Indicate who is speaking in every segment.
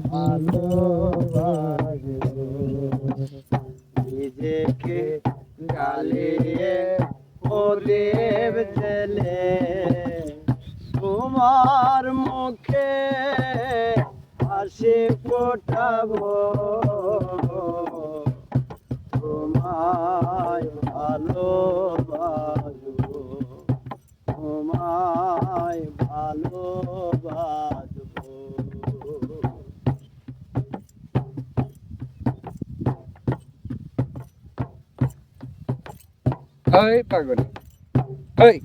Speaker 1: ভালোবাসবো নিজেকে গালিয়ে প্রদীপ জেলে। মুখে হাসি ফোটাবো। তোমায় ভালোবাসবো। তোমায় ভালোবাসবো।
Speaker 2: ওই পাগল। ওই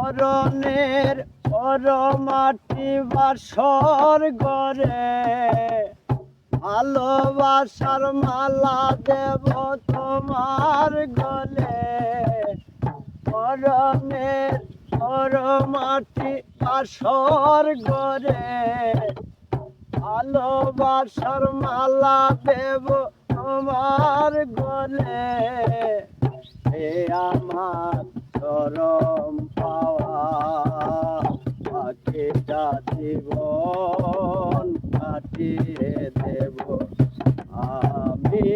Speaker 1: অরণের অর মাটি বাসর গরে ভালোবাসার মালা দেব তোমার গলে। অরণের অর মাটি বাসর গরে ভালোবাসার মালা দেব তোমার গলে। এ আমার চরম পাওয়া পাখিটা জীবন কাটিয়ে দেব। আমি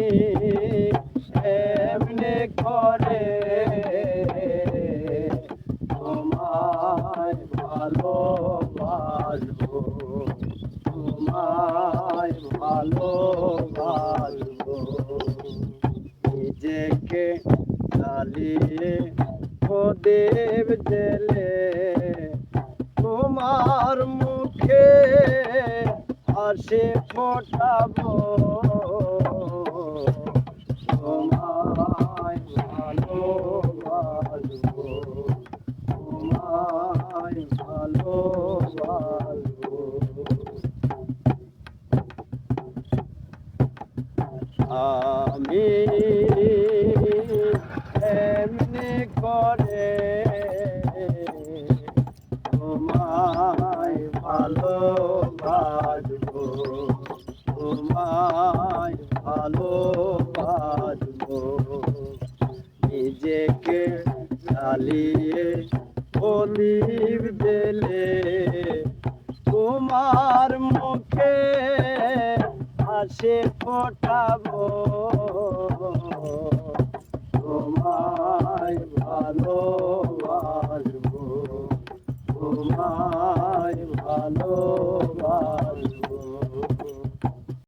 Speaker 1: এমনি করে তোমায় ভালোবাসবো। নিজেকে চালিয়ে প্রদীপ জেলে তোমার মুখে হাসি ফোটাবো নিজেকে চালিয়ে অলিভ দেলে তোমার মুখে হাসে ফোটাবো। তোমায় ভালোবাসবো তোমায় ভালোবাস